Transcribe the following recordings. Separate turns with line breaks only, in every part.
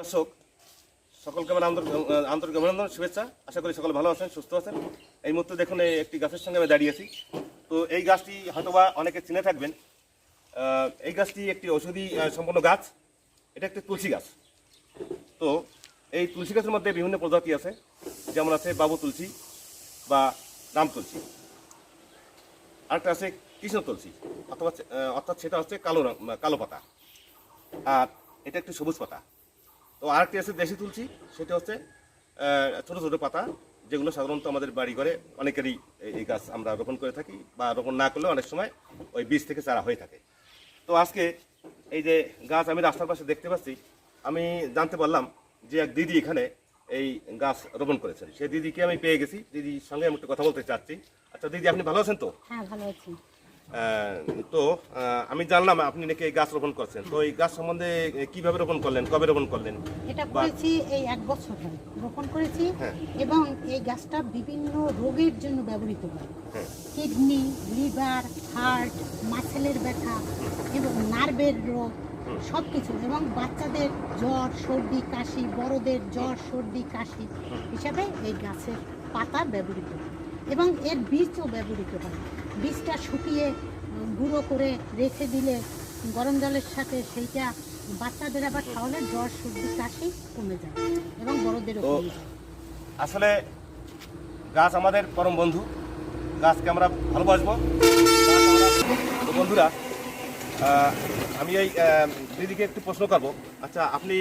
দর্শক, সকলকে আমার আন্তরিক অভিনন্দন, শুভেচ্ছা। আশা করি সকলে ভালো আছেন, সুস্থ আছেন। এই মুহূর্তে দেখুন একটি গাছের সঙ্গে আমি দাঁড়িয়েছি তো এই গাছটি হয়তোবা অনেকে চিনে থাকবেন। এই গাছটি একটি ঔষধি সম্পন্ন গাছ। এটা একটি তুলসী গাছ। তো এই তুলসী গাছের মধ্যে বিভিন্ন প্রজাতি আছে। যেমন আছে বাবু তুলসী বা রাম তুলসী। আরেকটা আছে কৃষ্ণ তুলসী, অথবা অর্থাৎ সেটা হচ্ছে কালো কালো পাতা। আর এটা একটি সবুজ পাতা। তো আরেকটি আছে দেশি তুলসী, সেটা হচ্ছে ছোট ছোট পাতা, যেগুলো সাধারণত আমাদের বাড়ি ঘরে অনেকেরই এই- গাছ আমরা রোপণ করে থাকি বা রোপণ না করলে অনেক সময় ওই বীজ থেকে চারা হয়ে থাকে। তো আজকে এই যে গাছ আমি রাস্তার পাশে দেখতে পাচ্ছি, আমি জানতে পারলাম যে এক দিদি এখানে এই গাছ রোপণ করেছেন। সেই দিদিকে আমি পেয়ে গেছি। দিদির সঙ্গে আমি একটু কথা বলতে চাচ্ছি। আচ্ছা দিদি, আপনি ভালো আছেন তো?
হ্যাঁ ভালো আছি।
তো আমি জানলাম আপনি নাকি এই গাছ রোপণ করছেন। তো এই গাছ সম্বন্ধে কীভাবে রোপণ করলেন কবে রোপণ করলেন?
এটা করেছি এই এক বছর রোপণ করেছি
হ্যাঁ।
এবং এই গাছটা বিভিন্ন রোগের জন্য ব্যবহৃত হয়।
হ্যাঁ।
কিডনি লিভার হার্ট মাসেলের ব্যথা এবং নার্ভের রোগ সব কিছু এবং বাচ্চাদের জ্বর সর্দি কাশি বড়দের জ্বর সর্দি কাশি হিসাবে এই গাছের পাতা ব্যবহৃত হয় এবং এর বীজও ব্যবহৃত হয়। বীজটা শুকিয়ে গুঁড়ো করে রেখে দিলে গরম জলের সাথে সেইটা বাচ্চাদের আবার খাওয়ালে জ্বর সর্দি কাশি কমে যায় এবং বড়দেরও
আসলে গাছ আমাদের পরম বন্ধু। গাছকে আমরা ভালোবাসবো। বন্ধুরা আমি এই দিদিকে একটু প্রশ্ন করব। আচ্ছা আপনি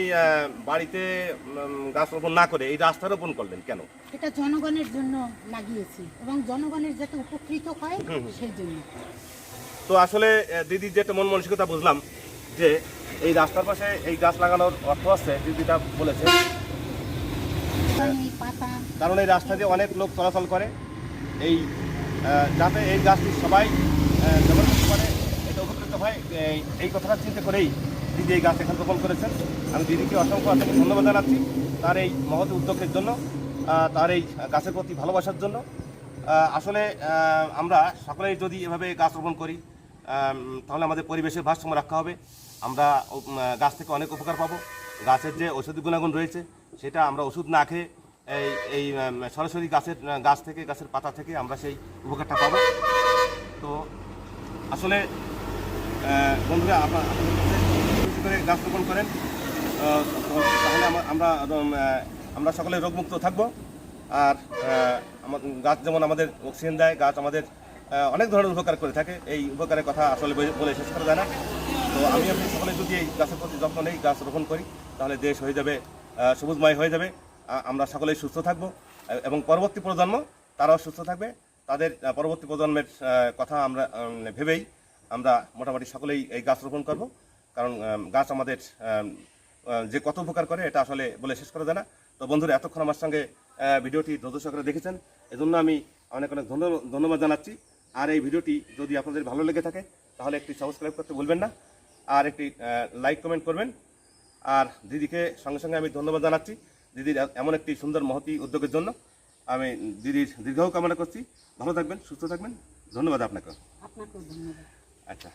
বাড়িতে গাছ রোপণ না করে এই রাস্তা রোপণ করলেন কেন?
এটা জনগণের জন্য লাগিয়েছি এবং জনগণের যাতে উপকৃত হয় সেই জন্য।
তো আসলে দিদির যেটা মন মানসিকতা বুঝলাম যে এই রাস্তার পাশে এই গাছ লাগানোর অর্থ আছে দিদিটা বলেছে। কারণ এই রাস্তা দিয়ে অনেক লোক চলাচল করে। এই যাতে এই গাছটি সবাই আহ, হয় এই- কথাটা চিন্তা করেই দিদি এই গাছ এখানে রোপণ করেছেন। আমি দিদিকে অসংখ্য অসংখ্য ধন্যবাদ জানাচ্ছি তার এই মহৎ উদ্যোগের জন্য তার এই গাছের প্রতি ভালোবাসার জন্য। আসলে আমরা সকলেই যদি এভাবে গাছ রোপণ করি তাহলে আমাদের পরিবেশের ভারসাম্য রক্ষা হবে। আমরা গাছ থেকে অনেক উপকার পাবো। গাছের যে ওষুধি গুণাগুণ রয়েছে, সেটা আমরা ওষুধ না খেয়ে এই এই সরাসরি গাছের গাছ থেকে, গাছের পাতা থেকে আমরা সেই উপকারটা পাবো। তো, আসলে বন্ধুরা, আপনারা করে গাছ রোপণ করেন। তাহলে আমা- আমরা আমরা সকলে রোগমুক্ত থাকব। আর গাছ যেমন আমাদের অক্সিজেন দেয়, গাছ আমাদের অনেক ধরনের উপকার করে থাকে। এই উপকারের কথা আসলে বলে- শেষ করা যায় না। তো আমি আপনি সকলে যদি এই গাছের প্রতি যত্ন নেই, গাছ রোপণ করি, তাহলে দেশ হয়ে যাবে সবুজময় হয়ে যাবে। আমরা সকলেই সুস্থ থাকব। এবং পরবর্তী প্রজন্ম, তারাও সুস্থ থাকবে। তাদের পরবর্তী প্রজন্মের কথা আমরা ভেবেই আমরা মোটামুটি সকলেই এই গাছ রোপণ করব। কারণ গাছ আমাদের যে কত উপকার করে এটা আসলে বলে শেষ করা যায় না। তো বন্ধুরা, এতক্ষণ আমার সঙ্গে ভিডিওটি ধৈর্য দেখেছেন। এজন্য আমি অনেক অনেক ধন্য- ধন্যবাদ জানাচ্ছি। আর এই ভিডিওটি যদি আপনাদের ভালো লেগে থাকে, তাহলে একটি সাবস্ক্রাইব করতে ভুলবেন না। আর একটি লাইক কমেন্ট করবেন। আর দিদিকে সঙ্গে সঙ্গে আমি ধন্যবাদ জানাচ্ছি। দিদির এমন একটি সুন্দর মহতি উদ্যোগের জন্য। আমি দিদির দীর্ঘ কামনা করছি। ভালো থাকবেন, সুস্থ থাকবেন। ধন্যবাদ আপনাকে।
আপনাকেও ধন্যবাদ।
আচ্ছা